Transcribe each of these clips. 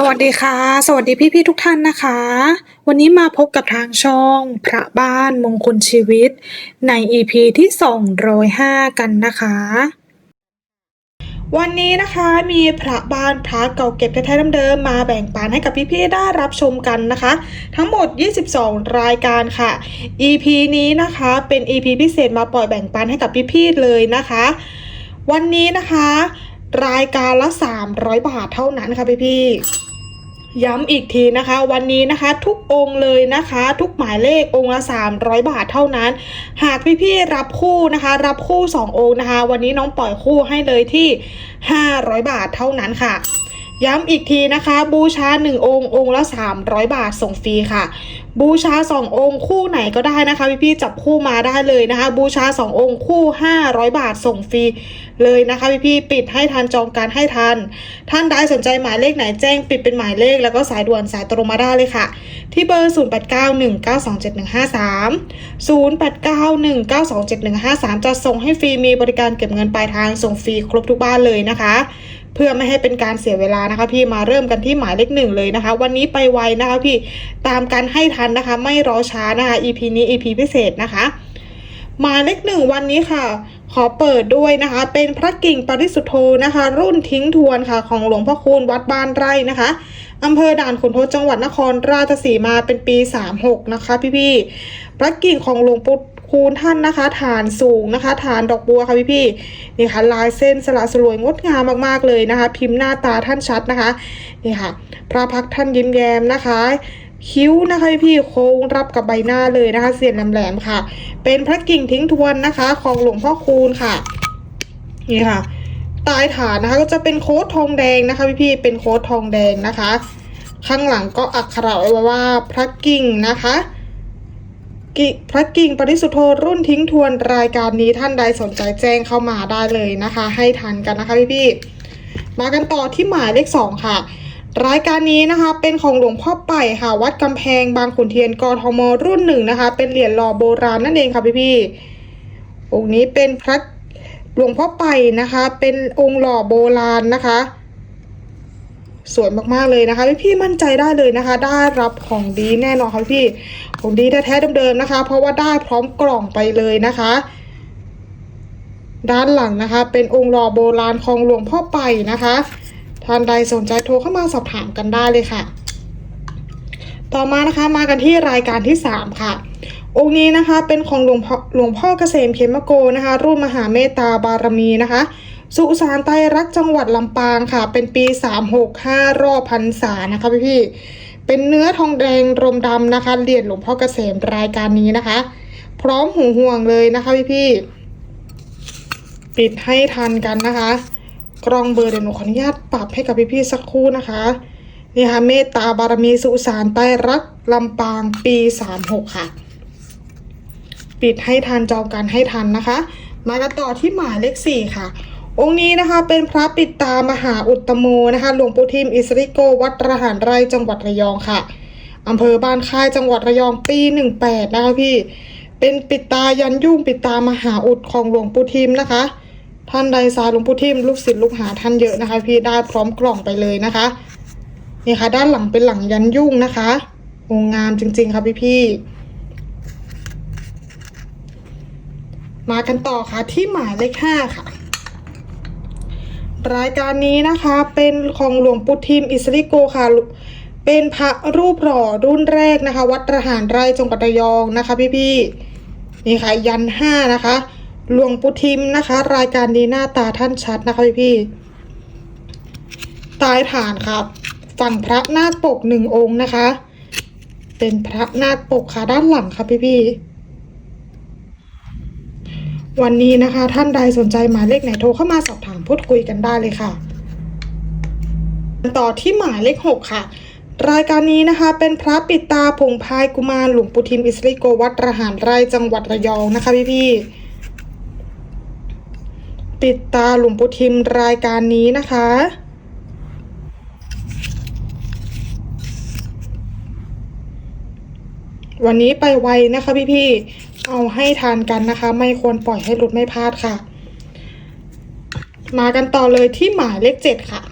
สวัสดีค่ะ สวัสดีพี่ๆทุกท่านนะคะ วันนี้มาพบกับทางช่องพระบ้านมงคลชีวิต ใน EP ที่ 205 กันนะคะ วันนี้นะคะมีพระบ้านพระเก่าเก็บแท้ๆเดิมมาแบ่งปันให้กับพี่ๆได้รับชมกันนะคะ ทั้งหมด 22 รายการค่ะ EP นี้นะคะเป็น EP พิเศษมาปล่อยแบ่งปันให้กับพี่ๆเลยนะคะ วันนี้นะคะ รายการละ 300 บาทเท่านั้นค่ะพี่ๆย้ำอีกทีนะคะ วันนี้นะคะทุกองค์เลยนะคะ ทุกหมายเลของค์ละ 300 บาทเท่านั้น หากพี่ๆรับคู่นะคะ รับคู่ 2 องค์นะคะ วันนี้น้องปล่อยคู่ให้เลยที่ 500 บาทเท่านั้นค่ะ ย้ำอีกทีนะคะ บูชา 1 องค์องค์ละ 300 บาทส่งฟรีค่ะ บูชา2องค์คู่ไหนก็ได้นะคะพี่ๆจับคู่มาได้เลยนะคะ บูชา2องค์คู่ 500 บาทส่งฟรีเลยนะคะพี่ๆปิดให้ทันจองการให้ทัน ท่านใดสนใจหมายเลขไหนแจ้งปิดเป็นหมายเลขแล้วก็สายด่วนสายตรงมาได้เลยค่ะ ที่เบอร์ 0891927153 0891927153 จะส่งให้ฟรีมีบริการเก็บเงินปลายทางส่งฟรีครบทุกบ้านเลยนะคะ เพื่อไม่ให้เป็นการเสียเวลานะคะ พี่มาเริ่มกันที่หมายเลขหนึ่งเลยนะคะ วันนี้ไปไวนะคะพี่ตามกันให้ทันนะคะ ไม่รอช้านะคะ EP นี้ EP พิเศษนะคะ หมายเลขหนึ่งวันนี้ค่ะ ขอเปิดด้วยนะคะ เป็นพระกิ่งปริสุทธโธนะคะ รุ่นทิ้งทวนค่ะ ของหลวงพ่อคูณวัดบ้านไร่นะคะอำเภอด่านขุนทดจังหวัดนครราชสีมาเป็นปี 36 นะคะ พี่ๆพระกิ่งของหลวงปู่ คูณท่านนะคะ ฐานสูงนะคะ ฐานดอกบัวค่ะพี่ๆนี่ค่ะลายเส้นสละสลวยงดงามมากๆเลยนะคะ พิมพ์หน้าตาท่านชัดนะคะนี่ค่ะ พระพักท่านยิ้มแย้มนะคะคิ้วนะคะพี่ๆโค้งรับกับใบหน้าเลยนะคะ เสียนแหลมๆค่ะ เป็นพระกิ่งทิ้งทวนนะคะ ของหลวงพ่อคูณค่ะ นี่ค่ะตายฐานนะคะก็จะเป็นโค้ดทองแดงนะคะพี่ๆเป็นโค้ดทองแดงนะคะ ข้างหลังก็อักขระไว้ว่าพระกิ่งนะคะ กิพระกิ่งปริสุทธโธรุ่นทิ้งทวนรายการนี้ท่านใดสนใจแจ้งเข้ามาได้เลยนะคะ ให้ทันกันนะคะพี่ๆมากันต่อที่หมายเลขสองค่ะ รายการนี้นะคะเป็นของหลวงพ่อไป่ค่ะ วัดกำแพงบางขุนเทียนกทมรุ่นหนึ่งนะคะ เป็นเหรียญหล่อโบราณนั่นเองค่ะพี่ๆองค์นี้เป็นพระหลวงพ่อไป่นะคะ เป็นองค์หล่อโบราณนะคะ สวยมากๆเลยนะคะพี่ๆมั่นใจได้เลยนะคะ ได้รับของดีแน่นอนค่ะพี่ของดีแท้ๆเดิมๆนะคะ เพราะว่าได้พร้อมกล่องไปเลยนะคะ ด้านหลังนะคะ เป็นองค์หล่อโบราณของหลวงพ่อไป่นะคะท่านใดสนใจโทรเข้ามาสอบถามกันได้เลยค่ะ ต่อมานะคะมากันที่รายการที่ 3 ค่ะ องค์นี้นะคะเป็นของหลวงพ่อหลวงพ่อเกษมเขมโกนะคะ รุ่นมหาเมตตาบารมีนะคะ สุสานไตรรักจังหวัดลำปางค่ะ เป็นปี 365 รอบพรรษานะคะพี่พี่ๆเป็นเนื้อทองแดงรมดำนะคะเหรียญหลวงพ่อเกษมรายการนี้นะคะ พร้อมหูห่วงเลยนะคะพี่พี่ๆปิดให้ทันกันนะคะ กรองเบอร์เดี๋ยวหนูขออนุญาตปรับให้กับพี่ๆสักครู่นะคะนี่ค่ะเมตตาบารมีสุสานไตรรักลำปางปี36ค่ะ ปิดให้ทันจองกันให้ทันนะคะ มากันต่อที่หมายเลขสี่ค่ะ องค์นี้นะคะเป็นพระปิดตามหาอุตตโมนะคะหลวงปู่ทิมอิสริโกวัดระหารไร่จังหวัดระยองค่ะอำเภอบ้านค่ายจังหวัดระยองปีหนึ่งแปดนะคะพี่ เป็นปิดตายันยุ่งปิดตามหาอุดของหลวงปู่ทิมนะคะ ท่านใดสายหลวงปู่ทิมลูกศิษย์ลูกหาท่านเยอะนะคะ พี่ได้พร้อมกล่องไปเลยนะคะนี่ค่ะ ด้านหลังเป็นหลังยันยุ่งนะคะองงามจริง ๆค่ะพี่พี่ๆมากันต่อค่ะที่หมายเลขห้าค่ะ รายการนี้นะคะเป็นของหลวงปู่ทิมอิสริโกค่ะ เป็นพระรูปหล่อรุ่นแรกนะคะ วัดระหารไร่จังหวัดระยองนะคะ พี่พี่ๆนี่ค่ะยันห้านะคะ หลวงปู่ทิมนะคะ รายการนี้หน้าตาท่านชัดนะคะพี่พี่ๆตายฐานครับ ฝั่งพระนาคปกหนึ่งองค์นะคะ เป็นพระนาคปกค่ะด้านหลังค่ะพี่พี่ๆ วันนี้นะคะ ท่านใดสนใจหมายเลขไหนโทรเข้ามาสอบถามพูดคุยกันได้เลยค่ะ ต่อที่หมายเลขหกค่ะ รายการนี้นะคะ เป็นพระปิดตาผงพายกุมารหลวงปู่ทิมอิสริโกวัดระหารไร่จังหวัดระยองนะคะพี่พี่ๆปิดตาหลวงปู่ทิมรายการนี้นะคะวันนี้ไปไวนะคะพี่ๆ เอาให้ทานกันนะคะ ไม่ควรปล่อยให้หลุดไม่พลาดค่ะ มากันต่อเลยที่หมายเลขเจ็ดค่ะ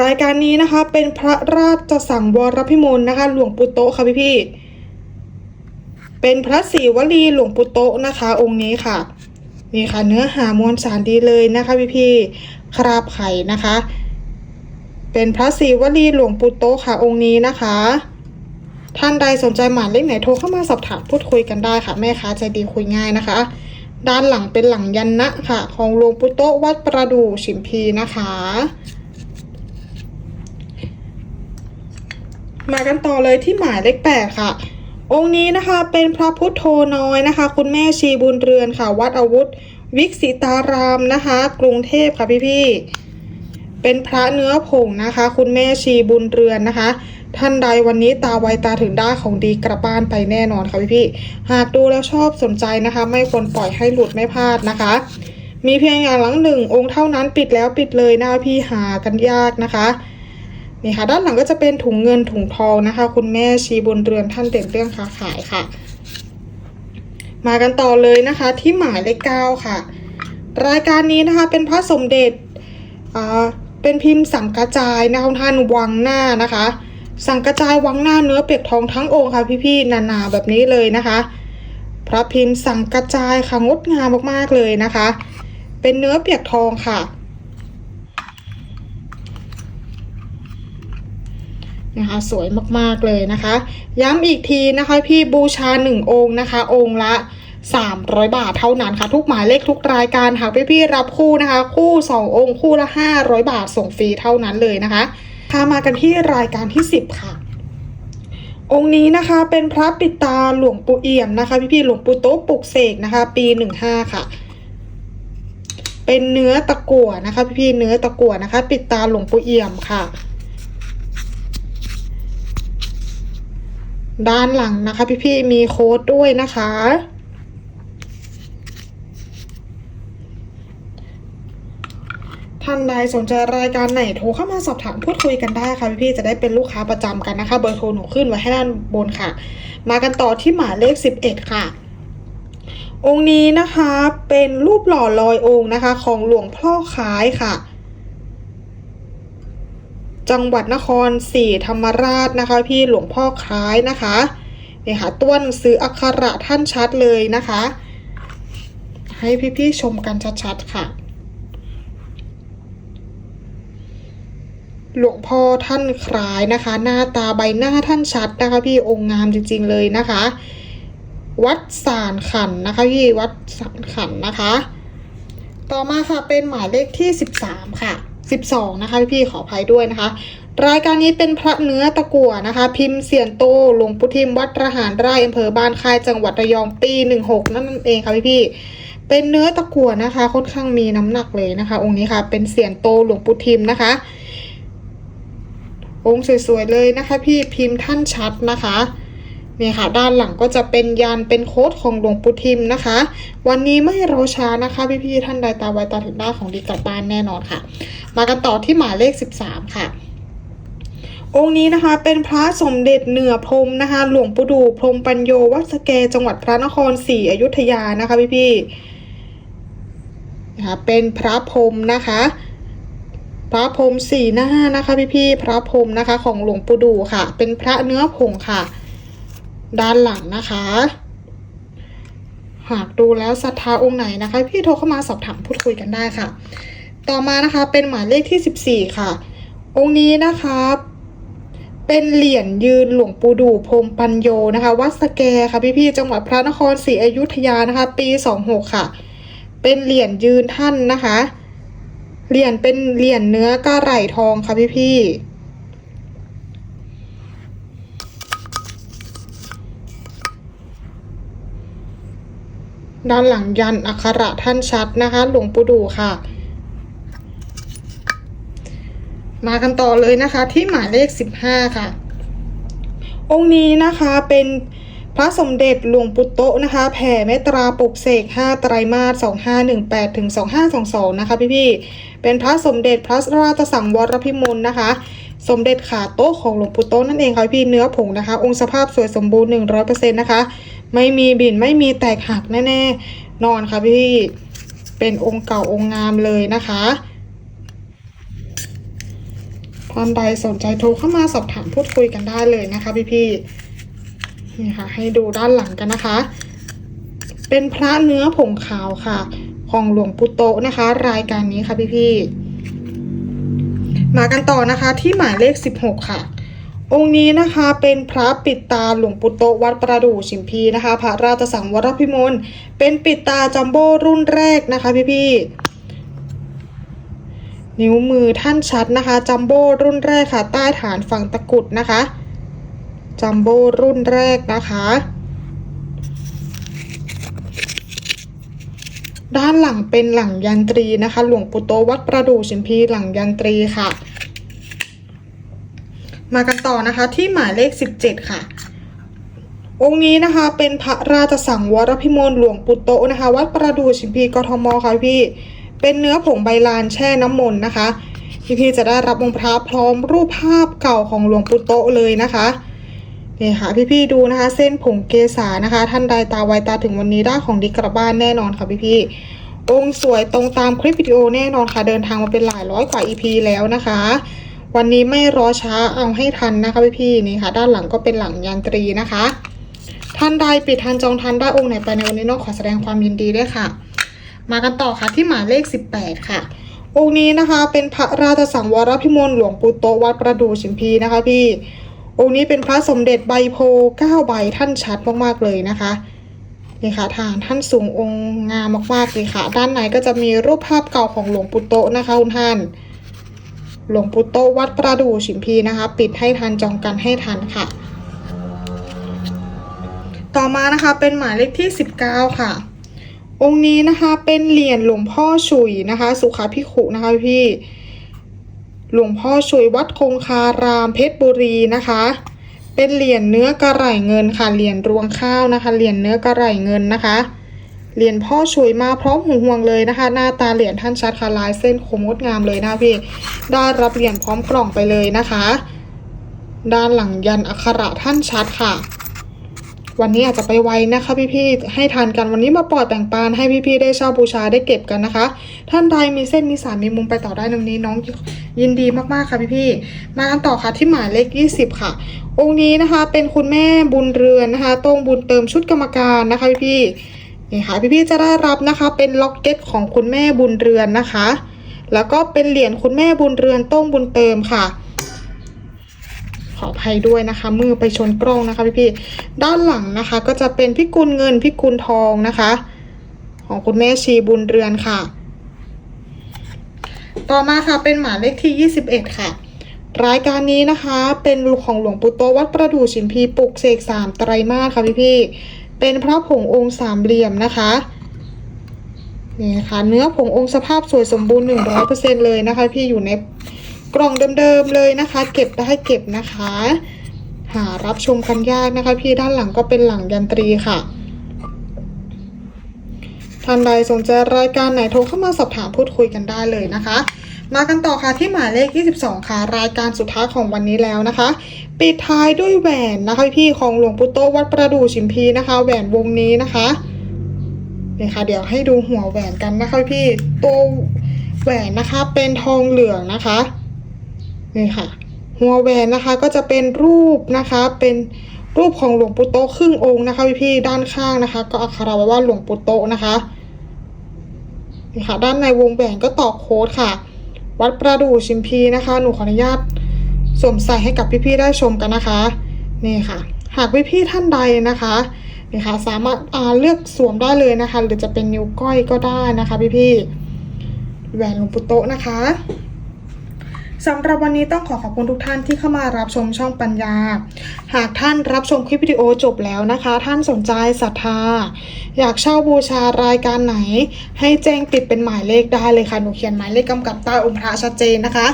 รายการนี้นะคะเป็นพระราชสังวรพิมลนะคะ หลวงปู่โตะค่ะพี่พี่เป็นพระศรีวลีหลวงปู่โตะนะคะ องค์นี้ค่ะนี่ค่ะเนื้อหามวลสารดีเลยนะคะพี่พี่คราบไข่นะคะ เป็นพระศรีวลีหลวงปู่โตะค่ะองค์นี้นะคะ ท่านใดสนใจหมายเลขไหนโทรเข้ามาสอบถามพูดคุยกันได้ค่ะ แม่ค้าใจดีคุยง่ายนะคะ ด้านหลังเป็นหลังยันนะค่ะ ของหลวงปู่โตวัดประดู่ฉิมพีนะคะ มากันต่อเลยที่หมายเลขแปดค่ะ องค์นี้นะคะเป็นพระพุทโธน้อยนะคะ คุณแม่ชีบุญเรือนค่ะ วัดอาวุธ วิกสิตารามนะคะ กรุงเทพค่ะพี่ๆเป็นพระเนื้อผงนะคะ คุณแม่ชีบุญเรือนนะคะ ท่านใดวันนี้ตาไวตาถึงได้ของดีกลับบ้านไปแน่นอนค่ะพี่ๆหากดูแล้วชอบสนใจนะคะ ไม่ควรปล่อยให้หลุดไม่พลาดนะคะ มีเพียงอย่างหลังหนึ่งองค์เท่านั้นปิดแล้วปิดเลยนะพี่หากันยากนะคะนี่ค่ะด้านหลังก็จะเป็นถุงเงินถุงทองนะคะ คุณแม่ชีบุญเรือนท่านเด่นเรื่องค้าขายค่ะ มากันต่อเลยนะคะ ที่หมายเลขเก้าค่ะ รายการนี้นะคะเป็นพระสมเด็จอ่าเป็นพิมพ์สังกระจายนะคะท่านวังหน้านะคะ สังกระจายวังหน้าเนื้อเปียกทองทั้งองค์ค่ะพี่ๆหนาๆแบบนี้เลยนะคะ พระพิมพ์สังกระจายค่ะงดงามมากๆเลยนะคะ เป็นเนื้อเปียกทองค่ะ นะคะสวยมากๆเลยนะคะ ย้ำอีกทีนะคะพี่บูชา1องค์นะคะ องค์ละ300 บาทเท่านั้นค่ะ ทุกหมายเลขทุกรายการหากพี่ๆรับคู่นะคะ คู่ 2 องค์คู่ละ 500 บาทส่งฟรีเท่านั้นเลยนะคะ พามากันที่รายการที่ 10 ค่ะ องค์นี้นะคะเป็นพระปิดตาหลวงปู่เอี่ยมนะคะ พี่ๆหลวงปู่โต๊ะปลุกเสกนะคะ ปี 15 ค่ะ เป็นเนื้อตะกั่วนะคะ พี่ๆเนื้อตะกั่วนะคะ ปิดตาหลวงปู่เอี่ยมค่ะ ด้านหลังนะคะ พี่ๆมีโค้ดด้วยนะคะานใดสนใจรายการไหนโทรเข้ามาสอบถามพูดคุยกันได้ค่ะพี่ๆจะได้เป็นลูกค้าประจำกันนะคะ เบอร์โทรหนูขึ้นไว้ให้ด้านบนค่ะ มากันต่อที่หมายเลข 11 ค่ะ องค์นี้นะคะเป็นรูปหล่อลอยองค์นะคะ ของหลวงพ่อคล้ายค่ะ จังหวัดนครศรีธรรมราชนะคะ พี่หลวงพ่อคล้ายนะคะเนี่ยค่ะตัวนังสืออักขระท่านชัดเลยนะคะ ให้พี่ๆชมกันชัดๆค่ะ หลวงพ่อท่านคล้ายนะคะ หน้าตาใบหน้าท่านชัดนะคะพี่องค์งามจริง ๆเลยนะคะ วัดสารขันนะคะพี่วัดสารขันนะคะ ต่อมาค่ะเป็นหมายเลขที่13ค่ะ12นะคะพี่ขออภัยด้วยนะคะ รายการนี้เป็นพระเนื้อตะกั่วนะคะ พิมพ์เสียนโตหลวงปู่ทิมวัดระหารไร่อำเภอบ้านค่ายจังหวัดระยองปี16นั่นเองค่ะพี่เป็นเนื้อตะกั่วนะคะ ค่อนข้างมีน้ำหนักเลยนะคะ องค์นี้ค่ะ เป็นเสียนโตหลวงปู่ทิมนะคะ องค์สวยๆเลยนะคะ พี่พิมพ์ท่านชัดนะคะนี่ค่ะด้านหลังก็จะเป็นยันเป็นโค้ดของหลวงปู่ทิมนะคะ วันนี้ไม่รอช้านะคะ พี่ๆท่านใดตาไวตาถึงได้าของดีกลับบ้านแน่นอนค่ะ มากันต่อที่หมายเลข 13 ค่ะ องค์นี้นะคะเป็นพระสมเด็จเหนือพรมนะคะ หลวงปู่ดูพรมปัญโยวัดสะเกจังหวัดพระนครศรีอยุธยานะคะพี่ๆนะคะเป็นพระพรมนะคะ พระพรมสีหน้านะคะพี่ๆพระพรมนะคะของหลวงปู่ดูค่ะ เป็นพระเนื้อผงค่ะ ด้านหลังนะคะ หากดูแล้วศรัทธาองค์ไหนนะคะ พี่โทรเข้ามาสอบถามพูดคุยกันได้ค่ะ ต่อมานะคะเป็นหมายเลขที่ 14 ค่ะ องค์นี้นะคะเป็นเหรียญยืนหลวงปู่ดูพรมปัญโยนะคะ วัดสแกค่ะพี่ๆจังหวัดพระนครศรีอยุธยานะคะ ปี 26 ค่ะ เป็นเหรียญยืนท่านนะคะ เหรียญเป็นเหรียญเนื้อกระไหลทองค่ะพี่ๆด้านหลังยันอักขระท่านชัดนะคะ หลวงปู่ดูค่ะ มากันต่อเลยนะคะที่หมายเลข15ค่ะ องค์นี้นะคะเป็น พระสมเด็จหลวงปู่โตนะคะ แผ่เมตตาปลุกเสก5ไตรมาส2518ถึง2522 นะคะพี่ๆเป็นพระสมเด็จพระราชสังวรพิมลนะคะ สมเด็จขาโต๊ะของหลวงปู่โตะนั่นเองค่ะพี่เนื้อผงนะคะ องค์สภาพสวยสมบูรณ์ 100%นะคะ ไม่มีบินไม่มีแตกหักแน่ๆ นอนค่ะพี่เป็นองค์เก่าองค์งามเลยนะคะท่านใดสนใจโทรเข้ามาสอบถามพูดคุยกันได้เลยนะคะพี่ๆ นี่ค่ะ ให้ดูด้านหลังกันนะคะ เป็นพระเนื้อผงขาวค่ะ ของหลวงปู่โตนะคะ รายการนี้ค่ะพี่ๆมากันต่อนะคะที่หมายเลข 16 ค่ะองค์นี้นะคะเป็นพระปิดตาหลวงปู่โตวัดประดู่ชิมพีนะคะ พระราชสังวรพิมลเป็นปิดตาจัมโบ้รุ่นแรกนะคะพี่ๆนิ้วมือท่านชัดนะคะจัมโบ้รุ่นแรกค่ะ ใต้ฐานฝั่งตะกุดนะคะ จัมโบ้รุ่นแรกนะคะ ด้านหลังเป็นหลังยันตรีนะคะ หลวงปู่โตวัดประดู่ชิมพีหลังยันตรีค่ะ มากันต่อนะคะที่หมายเลข 17 ค่ะ องค์นี้นะคะเป็นพระราชสังวรพิมลหลวงปู่โตนะคะ วัดประดู่ชิมพีกทมค่ะพี่เป็นเนื้อผงใบลานแช่น้ำมนต์นะคะพี่พี่ๆจะได้รับองค์พระพร้อมรูปภาพเก่าของหลวงปู่โตเลยนะคะ นี่ค่ะพี่ๆดูนะคะ เส้นผงเกษานะคะ ท่านใดตาไวตาถึงวันนี้ได้ของดีกลับบ้านแน่นอนค่ะพี่ๆองค์สวยตรงตามคลิปวิดีโอแน่นอนค่ะ เดินทางมาเป็นหลายร้อยกว่า EP แล้วนะคะ วันนี้ไม่รอช้าเอาให้ทันนะคะพี่ๆนี่ค่ะ ด้านหลังก็เป็นหลังยันตรีนะคะ ท่านใดปิดทันจองทันได้องค์ไหนไปในวันนี้น้องขอแสดงความยินดีด้วยค่ะ มากันต่อค่ะที่หมายเลข 18 ค่ะองค์นี้นะคะเป็นพระราชสังวรพิมลหลวงปู่โตวัดประดู่ชิมพีนะคะพี่ องค์นี้เป็นพระสมเด็จใบโพเก้าใบท่านชัดมากๆเลยนะคะนี่ค่ะฐานท่านสูงองค์งามมากๆเลยค่ะ ด้านในก็จะมีรูปภาพเก่าของหลวงปู่โตนะคะคุณท่าน หลวงปู่โตวัดประดู่ชิมพีนะคะ ปิดให้ทันจองกันให้ทันค่ะ ต่อมานะคะเป็นหมายเลขที่ 19 ค่ะ องค์นี้นะคะเป็นเหรียญหลวงพ่อฉุยนะคะ สุขาพิขุนะคะพี่ หลวงพ่อฉุยวัดคงคารามเพชรบุรีนะคะ เป็นเหรียญเนื้อกระไหล่เงินค่ะเหรียญรวงข้าวนะคะเหรียญเนื้อกระไหล่เงินนะคะเหรียญพ่อฉุยมาพร้อมหูห่วงเลยนะคะ หน้าตาเหรียญท่านชัดค่ะลายเส้นคมงดงามเลยนะพี่ได้รับเหรียญพร้อมกล่องไปเลยนะคะ ด้านหลังยันอักขระท่านชัดค่ะ วันนี้อาจจะไปไวนะคะพี่ๆให้ทานกันวันนี้มาปล่อยแบ่งปันให้พี่ๆได้เช่าบูชาได้เก็บกันนะคะ ท่านใดมีเส้นมีสารมีมุมไปต่อได้ตรงนี้น้อง ยินดีมากๆค่ะพี่ๆมากันต่อค่ะที่หมายเลข20 ค่ะ องค์นี้นะคะเป็นคุณแม่บุญเรือนนะคะตรงบุญเติมชุดกรรมการนะคะพี่ๆนี่ค่ะพี่ๆจะได้รับนะคะเป็นล็อกเก็ตของคุณแม่บุญเรือนนะคะ แล้วก็เป็นเหรียญคุณแม่บุญเรือนต้งบุญเติมค่ะขออภัยด้วยนะคะ มือไปชนกล้องนะคะพี่พี่ด้านหลังนะคะ ก็จะเป็นพิกุลเงินพิกุลทองนะคะ ของคุณแม่ชีบุญเรือนค่ะ ต่อมาค่ะเป็นหมายเลขที่ 21 ค่ะ รายการนี้นะคะเป็นของหลวงปู่โตวัดประดู่ชิมพีปลุกเสกสามไตรมาสค่ะพี่พี่เป็นพระผงองค์สามเหลี่ยมนะคะนี่ค่ะเนื้อผงองค์สภาพสวยสมบูรณ์หนึ่งร้อยเปอร์เซ็นเลยนะคะ พี่อยู่ในกล่องเดิมๆเลยนะคะ เก็บได้เก็บนะคะ หารับชมกันยากนะคะ พี่ด้านหลังก็เป็นหลังยันตรีค่ะ ท่านใดสนใจรายการไหนโทรเข้ามาสอบถามพูดคุยกันได้เลยนะคะ มากันต่อค่ะที่หมายเลข 22 ค่ะ รายการสุดท้ายของวันนี้แล้วนะคะ ปิดท้ายด้วยแหวนนะคะพี่ของหลวงปู่โตวัดประดู่ชิมพีนะคะ แหวนวงนี้นะคะนี่ค่ะเดี๋ยวให้ดูหัวแหวนกันนะคะพี่ตัวแหวนนะคะเป็นทองเหลืองนะคะนี่ค่ะ หัวแหวนนะคะก็จะเป็นรูปนะคะเป็นรูปของหลวงปู่โตครึ่งองค์นะคะพี่พี่ด้านข้างนะคะ ก็อักขระว่าหลวงปู่โตนะคะ นี่ค่ะ ด้านในวงแหวนก็ตอกโค้ดค่ะ วัดประดู่ชิมพีนะคะ หนูขออนุญาตสวมใส่ให้กับพี่ๆได้ชมกันนะคะ นี่ค่ะ หากพี่ๆท่านใดนะคะนี่ค่ะสามารถาเลือกสวมได้เลยนะคะ หรือจะเป็นนิ้วก้อยก็ได้นะคะ พี่ๆแหวนหลวงปู่โตะนะคะ สำหรับวันนี้ต้องขอขอบคุณทุกท่านที่เข้ามารับชมช่องปัญญา หากท่านรับชมคลิปวิดีโอจบแล้วนะคะ ท่านสนใจศรัทธา อยากเช่าบูชารายการไหน ให้แจ้งติดเป็นหมายเลขได้เลยค่ะหนูเขียนหมายเลขกำกับใต้องค์พระชัดเจนนะคะ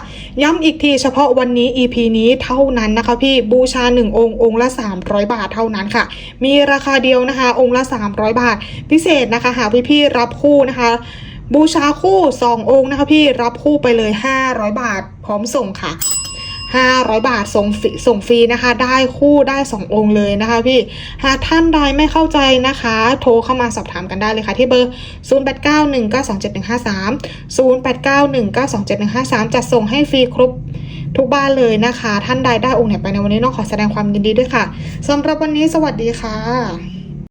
ย้ำอีกทีเฉพาะวันนี้ EP นี้เท่านั้นนะคะพี่บูชา 1 องค์องค์ละ 300 บาทเท่านั้นค่ะ มีราคาเดียวนะคะ องค์ละ 300 บาท พิเศษนะคะหากพี่ๆรับคู่นะคะ บูชาคู่ 2 องค์นะคะพี่รับคู่ไปเลย 500 บาท พร้อมส่งค่ะ 500 บาทส่งฟรีส่งฟรีนะคะ ได้คู่ได้ 2 องค์เลยนะคะพี่หากท่านใดไม่เข้าใจนะคะ โทรเข้ามาสอบถามกันได้เลยค่ะที่เบอร์ 0891927153 0891927153จะส่งให้ฟรีครบทุกบ้านเลยนะคะ ท่านใดได้องค์ไหนไปในวันนี้น้องขอแสดงความยินดีด้วยค่ะสำหรับวันนี้สวัสดีค่ะ